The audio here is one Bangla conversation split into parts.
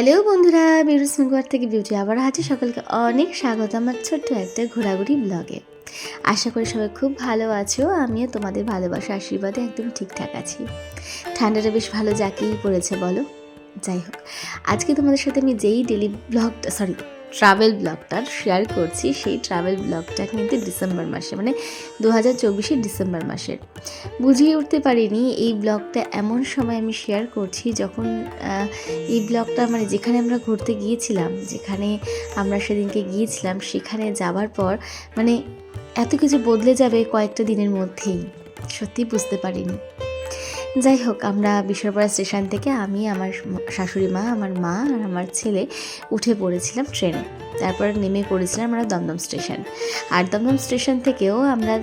হ্যালো বন্ধুরা বিরুস থেকে বিউটি আবার আছে সকলকে অনেক স্বাগত আমার ছোট্ট একটা ঘোরাঘুরি ব্লগে আশা করি সবাই খুব ভালো আছো, আমিও তোমাদের ভালোবাসা, আশীর্বাদে একদম ঠিকঠাক আছি। ঠান্ডাটা বেশ ভালো যাকেই পড়েছে বলো। যাই হোক, আজকে তোমাদের সাথে আমি যেই ডেলি ব্লগটা সরি ট্রাভেল ব্লগটা শেয়ার করছি, সেই ট্রাভেল ব্লগটা কিন্তু ডিসেম্বর মাসে মানে দু হাজার চব্বিশের ডিসেম্বর মাসের। বুঝিয়ে উঠতে পারিনি, এই ব্লগটা এমন সময় আমি শেয়ার করছি যখন এই ব্লগটা মানে যেখানে আমরা ঘুরতে গিয়েছিলাম, যেখানে আমরা সেদিনকে গিয়েছিলাম, সেখানে যাবার পর মানে এত কিছু বদলে যাবে কয়েকটা দিনের মধ্যেই। সত্যি বুঝতে পারিনি। যাই হোক, আমরা বিশ্বরপাড়া স্টেশন থেকে আমি, আমার শাশুড়ি মা, আমার মা আর আমার ছেলে উঠে পড়েছিলাম ট্রেনে। তারপর নেমে পড়েছিলাম আমরা দমদম স্টেশন। আর দমদম স্টেশন থেকেও আমরা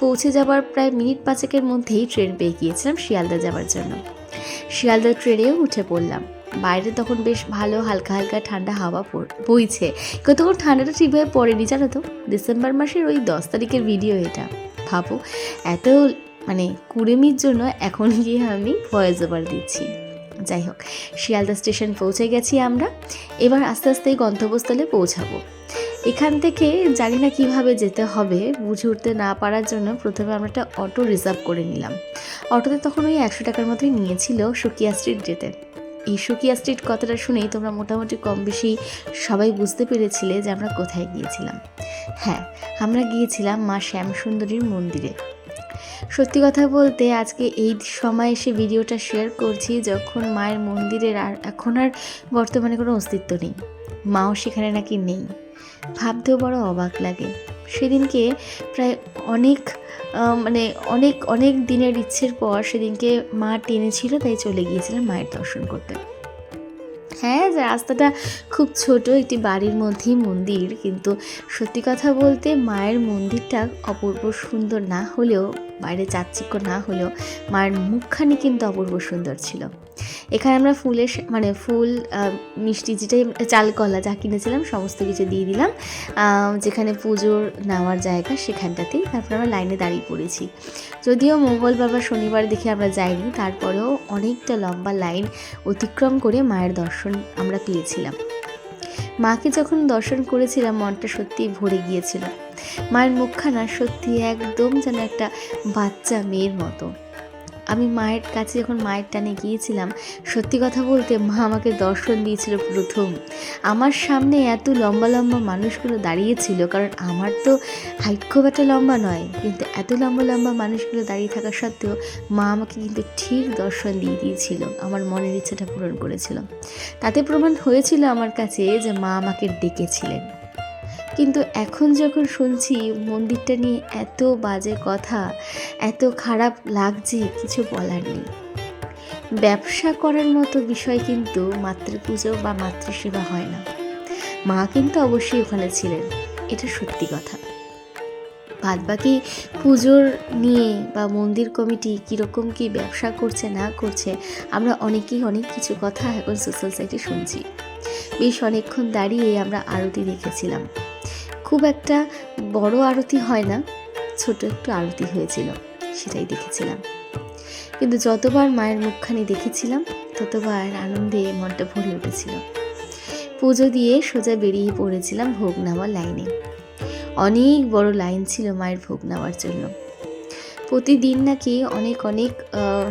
পৌঁছে যাবার প্রায় মিনিট পাঁচেকের মধ্যেই ট্রেন পেয়ে গিয়েছিলাম শিয়ালদা যাওয়ার জন্য। শিয়ালদা ট্রেনেও উঠে পড়লাম। বাইরে তখন বেশ ভালো, হালকা হালকা ঠান্ডা হাওয়া বইছে। কিন্তু তখন ঠান্ডাটা ঠিকভাবে পড়েনি, জানো তো? ডিসেম্বর মাসের ওই দশ তারিখের ভিডিও এটা। ভাবো, এত মানে কুড়েমির জন্য এখন গিয়ে আমি ভয়েস ওভার দিচ্ছি। যাই হোক, শিয়ালদা স্টেশন পৌঁছে গেছি আমরা। এবার আস্তে আস্তে গন্তব্যস্থলে পৌঁছাবো। এখান থেকে জানি না কীভাবে যেতে হবে, বুঝে উঠতে না পারার জন্য প্রথমে আমরা একটা অটো রিজার্ভ করে নিলাম। অটোতে তখন ওই একশো টাকার মতোই নিয়েছিল সুকিয়া স্ট্রিট যেতে। এই সুকিয়া স্ট্রিট কথাটা শুনেই তোমরা মোটামুটি কম বেশি সবাই বুঝতে পেরেছিলে যে আমরা কোথায় গিয়েছিলাম। হ্যাঁ আমরা গিয়েছিলাম মা শ্যামসুন্দরীর মন্দিরে। সত্যি কথা বলতে আজকে এই সময় এসে ভিডিওটা শেয়ার করছি যখন মায়ের মন্দিরের আর এখন আর বর্তমানে কোনো অস্তিত্ব নেই। মাও সেখানে নাকি নেই। ভাবতেও বড় অবাক লাগে। সেদিনকে প্রায় অনেক মানে অনেক অনেক দিনের ইচ্ছের পর সেদিনকে মা টেনেছিল, তাই চলে গিয়েছিলাম মায়ের দর্শন করতে। হ্যাঁ যে রাস্তাটা খুব ছোট, একটি বাড়ির মধ্যেই মন্দির, কিন্তু সত্যি কথা বলতে মায়ের মন্দিরটা অপূর্ব সুন্দর না হলেও বাইরে চাচ্চিক্য না হলেও মায়ের মুখখানি কিন্তু অপূর্ব সুন্দর ছিল। এখানে আমরা ফুলের মানে ফুল মিষ্টি যেটাই চাল কলা যা কিনেছিলাম সমস্ত কিছু দিয়ে দিলাম। যেখানে পুজোর নেওয়ার জায়গা সেখানটাতেই তারপর আমরা লাইনে দাঁড়িয়ে পড়েছি। যদিও মঙ্গলবার বা শনিবার দেখে আমরা যাইনি, তারপরেও অনেকটা লম্বা লাইন অতিক্রম করে মায়ের দর্শন আমরা পেয়েছিলাম। মাকে যখন দর্শন করেছিলাম, মনটা সত্যিই ভরে গিয়েছিল। মায়ের মুখখানা সত্যি একদম যেন একটা বাচ্চা মেয়ের মতো। আমি মায়ের কাছে যখন মায়ের টানে গিয়েছিলাম, সত্যি কথা বলতে মা আমাকে দর্শন দিয়েছিল প্রথম। আমার সামনে এত লম্বা লম্বা মানুষগুলো দাঁড়িয়েছিল, কারণ আমার তো হাইট খুব একটা লম্বা নয়, কিন্তু এত লম্বা লম্বা মানুষগুলো দাঁড়িয়ে থাকা সত্ত্বেও মা আমাকে কিন্তু ঠিক দর্শন দিয়ে দিয়েছিল, আমার মনের ইচ্ছাটা পূরণ করেছিল। তাতে প্রমাণ হয়েছিল আমার কাছে যে মা আমাকে ডেকেছিলেন। কিন্তু এখন যখন শুনছি মন্দিরটা নিয়ে এত বাজে কথা, এত খারাপ লাগছে, কিছু বলার নেই। ব্যবসা করার মতো বিষয় কিন্তু মাতৃপুজো বা মাতৃসেবা হয় না। মা কিন্তু অবশ্যই ওখানে ছিলেন, এটা সত্যি কথা। বাদ বাকি পুজোর নিয়ে বা মন্দির কমিটি কীরকম কি ব্যবসা করছে, না করছে, আমরা অনেকেই অনেক কিছু কথা এখন সোশ্যাল সাইটে শুনছি। বেশ অনেকক্ষণ দাঁড়িয়ে আমরা আরতি দেখেছিলাম। খুব একটা বড় আরতি হয় না, ছোট একটু আরতি হয়েছিল, সেটাই দেখেছিলাম। কিন্তু যতবার মায়ের মুখখানি দেখেছিলাম, ততবার আনন্দে মনটা ভরে উঠেছিল। পুজো দিয়ে সোজা বেরিয়ে পড়েছিলাম ভোগ নেওয়ার লাইনে। অনেক বড় লাইন ছিল মায়ের ভোগ নেওয়ার জন্য। প্রতিদিন নাকি অনেক অনেক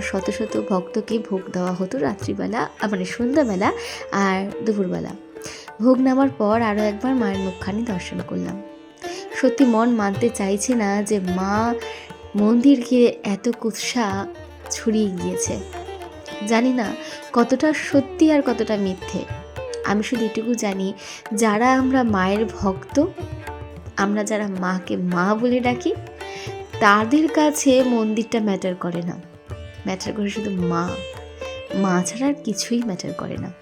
শত শত ভক্তকে ভোগ দেওয়া হতো রাত্রিবেলা মানে সন্ধ্যাবেলা আর দুপুরবেলা। ভোগ নামার পর আরও একবার মায়ের মুখখানি দর্শন করলাম। সত্যি মন মানতে চাইছে না যে মা মন্দির ঘিরে এত কুৎসা ছড়িয়ে গিয়েছে। জানি না কতটা সত্যি আর কতটা মিথ্যে। আমি শুধু এটুকু জানি, যারা আমরা মায়ের ভক্ত, আমরা যারা মাকে মা বলে ডাকি, তাদের কাছে মন্দিরটা ম্যাটার করে না। ম্যাটার করে শুধু মা। মা ছাড়া আর কিছুই ম্যাটার করে না।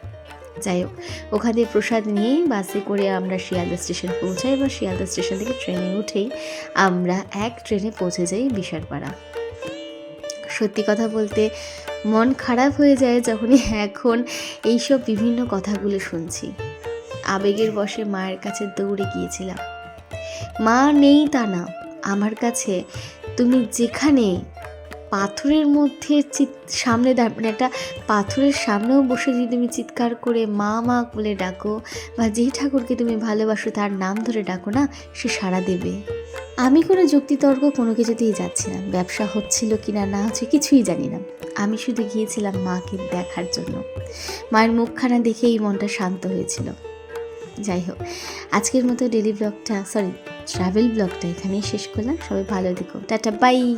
যাই হোক, ওখান প্রসাদ নিয়েই বাসে করে আমরা শিয়ালদা স্টেশন পৌঁছাই বা শিয়ালদা স্টেশন থেকে ট্রেনে উঠেই আমরা এক ট্রেনে পৌঁছে যাই বিশারপাড়া সত্যি কথা বলতে মন খারাপ হয়ে যায় যখনই এখন এইসব বিভিন্ন কথাগুলো শুনছি। আবেগের বশে মায়ের কাছে দৌড়ে গিয়েছিলাম। মা নেই তা না, আমার কাছে তুমি যেখানে পাথরের মধ্যে চিৎ, সামনে মানে একটা পাথরের সামনেও বসে যদি তুমি চিৎকার করে মা মা বলে ডাকো বা যেই ঠাকুরকে তুমি ভালোবাসো তার নাম ধরে ডাকো না, সে সাড়া দেবে। আমি কোনো যুক্তিতর্ক কোনো কিছুতেই যাচ্ছি না। ব্যবসা হচ্ছিল কি না না হচ্ছে কিছুই জানি না। আমি শুধু গিয়েছিলাম মাকে দেখার জন্য। মায়ের মুখখানা দেখেই মনটা শান্ত হয়েছিল। যাই হোক, আজকের মতো ডেলি ব্লগটা, সরি, ট্রাভেল ব্লগটা এখানেই শেষ করলাম। সবাই ভালো দেখো টাটা, বাই!